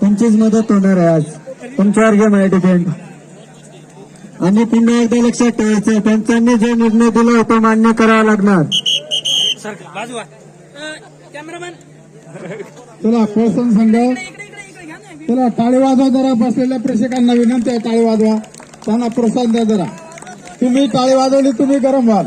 तुमचीच मदत होणार आहे आज. तुमच्यावर गेम आहे डिपेंड आणि पुन्हा एकदा लक्षात ठेवायचं पंचांनी जो निर्णय दिला होता मान्य करावा लागणार. चला कोळसन संघ. इकडे इकडे इकडे घ्या ना चला टाळी वाजवा जरा बसलेल्या प्रेक्षकांना विनंती आहे टाळी वाजवा. त्यांना प्रोत्साहन द्या जरा. तुम्ही टाळी वाजवली तुम्ही गरम व्हाल.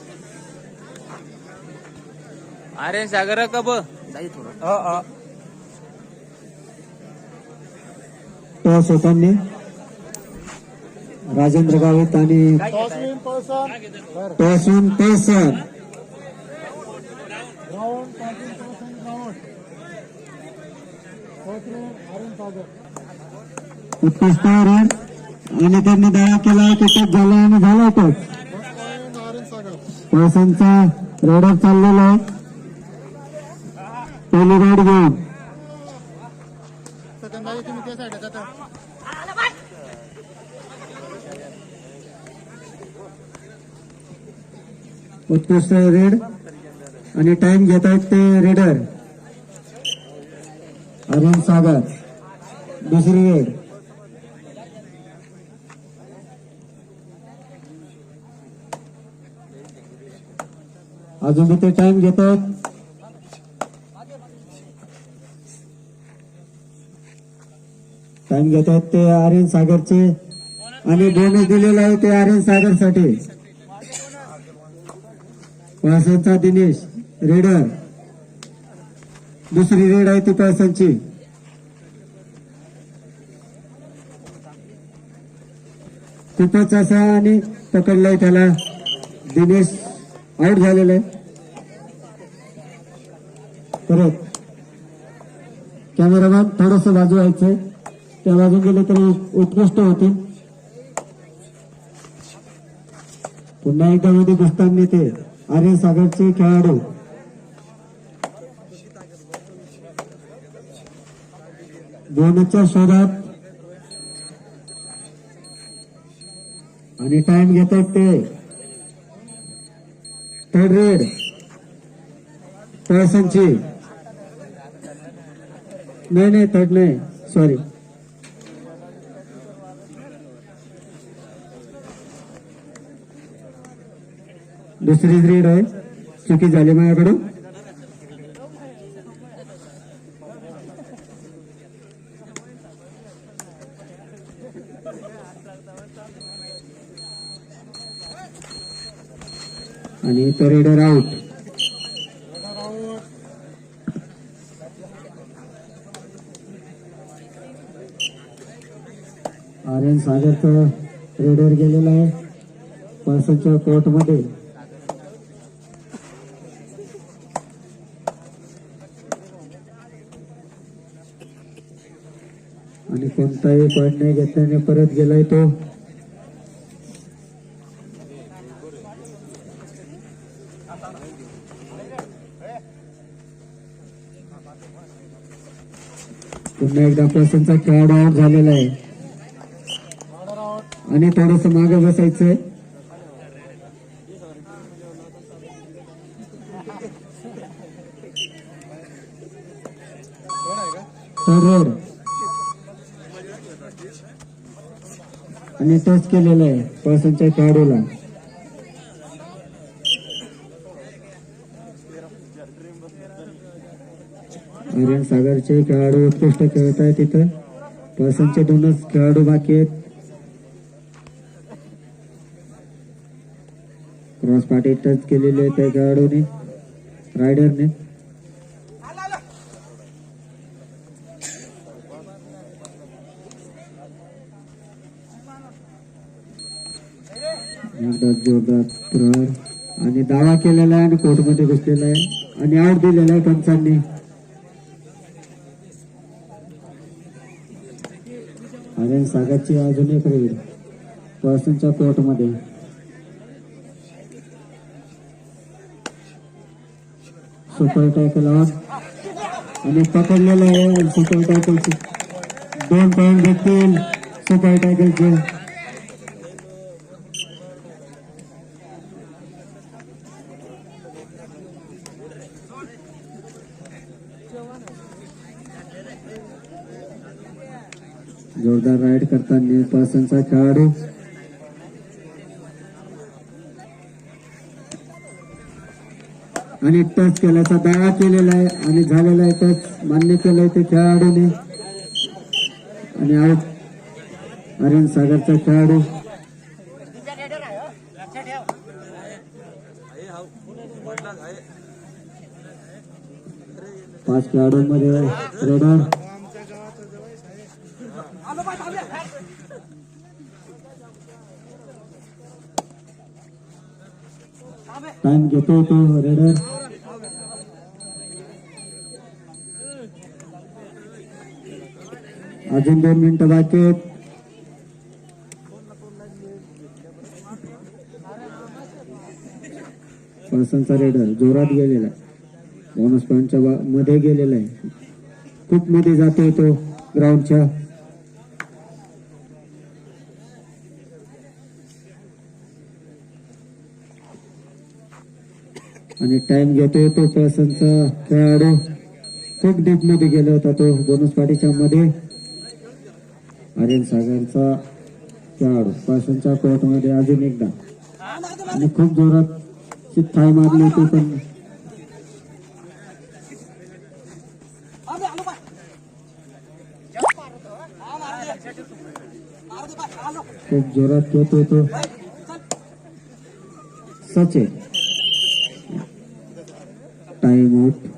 अरे सागर कब टॉस होताना राजेंद्र गावित आणि टॉसून पैसर उत्कृष्ट रेड आणि त्यांनी दया केला किटक झाला आणि झाला टच पैसांचा रेडर चाललेला आहे. पहिली राईड घेऊन उत्कृष्ट रेड आणि टाइम घेत आहेत ते रेडर अरुण सागर दुसरी रेड अजून ते टाइम घेत आहेत टाइम घेत आहेत ते आर्यन सागरचे. आणि बोनस दिलेला आहे ते आर्यन सागरसाठी पासांचा दिनेश रेडर. दुसरी रेड आहे ती पासांची खूपच असा आणि पकडलाय त्याला. दिनेश आउट झालेला आहे. परत. कॅमेरामॅन थोडस बाजू व्हायचंय त्या बाजून गेले तरी उत्कृष्ट होतील पुन्हा एकदा म्हणजे मध्ये घुसताना ते आर्य सागरचे खेळाडू. दोनच्या शोधात. आणि टाइम घेत आहेत ते. थर्ड रेड पर्सनची नाही नाही थर्ड नाही. सॉरी दुसरीच रेड आहे. चुकी झाली माझ्याकडून. आणि तो रेडर आउट आर्यन सागरचं रेडर गेलेला आहे. पर्सनच्या कोर्टमध्ये आणि कोणताही पॉईंट नाही घेतल्याने परत गेलाय तो. पुन्हा एकदा पर्सनचा खेळाडू आउट झालेला आहे. आणि थोडस मागे बसायचंय. रोड. आणि टच केलेलं आहे पर्सनच्या खेळाडूला. आर्यन सागरचे खेळाडू उत्कृष्ट खेळत आहेत तिथं पर्सनचे दोनच खेळाडू बाकी आहेत. क्रॉस पाठी टच केलेले आहे त्या खेळाडूने रायडरने. एकदा जोरदार प्रहर. आणि दावा केलेला आहे आणि कोर्टमध्ये घुसलेला आहे. आणि आउट दिलेला आहे पंचांनी. आर्यन सागरची अजून एक रेड पर्सनच्या कोर्टमध्ये. सुपर टायकल आणि पकडलेलं आहे सुपर टायकल दोन पॉईंट घेतील सुपर टायकलचे जोरदार राईड करताना पर्सनचा खेळाडू. आणि टच केल्याचा दावा केलेला आहे आणि झालेला आहे टच मान्य केलंय ते खेळाडूने. आणि आऊट आर्यन सागरचा खेळाडू. पाच खेळाडूंमध्ये रेडर टाइम घेतो तो रेडर अजून दोन मिनिटं बाकी आहेत रेडर जोरात गेलेला आहे. बोनस पॉईंटच्या मध्ये गेलेला आहे. खूप मध्ये जातोय तो ग्राउंडच्या आणि टाइम घेतोय तो पर्सनचा खेळाडू. खूप डीपमध्ये गेला होता तो बोनस पार्टीच्या मध्ये. आर्यन सागरचा खेळाडू पर्सनच्या कोर्टमध्ये अजून एकदा. आणि खूप जोरात थाय मारली होती पण. खूप जोरात येतोय तो सचिन. आहे आउट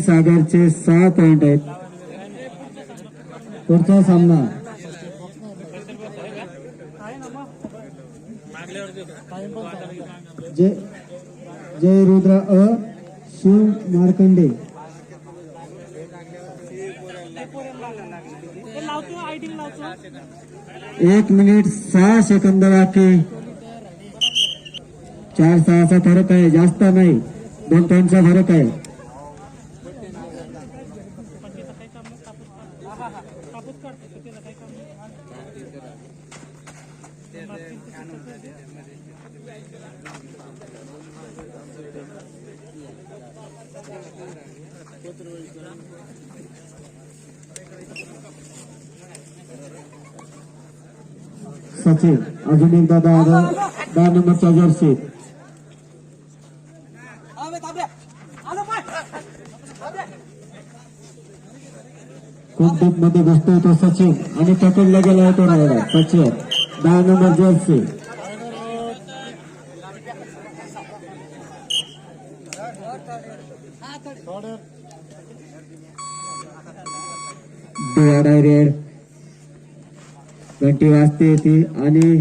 सागरचे सहा पॉइंट आहेत. पुढचा सामना. जय जय रुद्र अ शिव मार्कंडे. एक मिनिट सहा सेकंद बाकी. चार सहाचा फरक आहे जास्त नाही. दोन पॉईंटचा फरक आहे. सचिन अजून एकदा दहा दहा नंबरचा जर्सी. खूप मध्ये घुसतोय तो सचिन? आणि पकडला गेला तो राहिला सचिन. दहा नंबर जर्सी. डोळा रेड घंटी वाजते ती आणि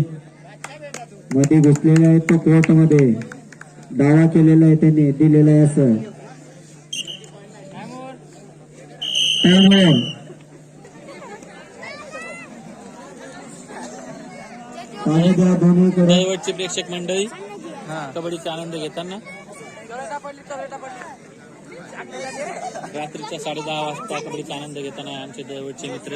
मध्ये घुसलेला आहे तो कोर्टमध्ये. दावा केलेला आहे त्यांनी दिलेला आहे असं. टाइमवर प्रेक्षक मंडळी कबड्डीचा आनंद घेताना. रात्रीच्या साडे दहा वाजता कबड्डीचा आनंद घेताना आमचे दैवतचे मित्र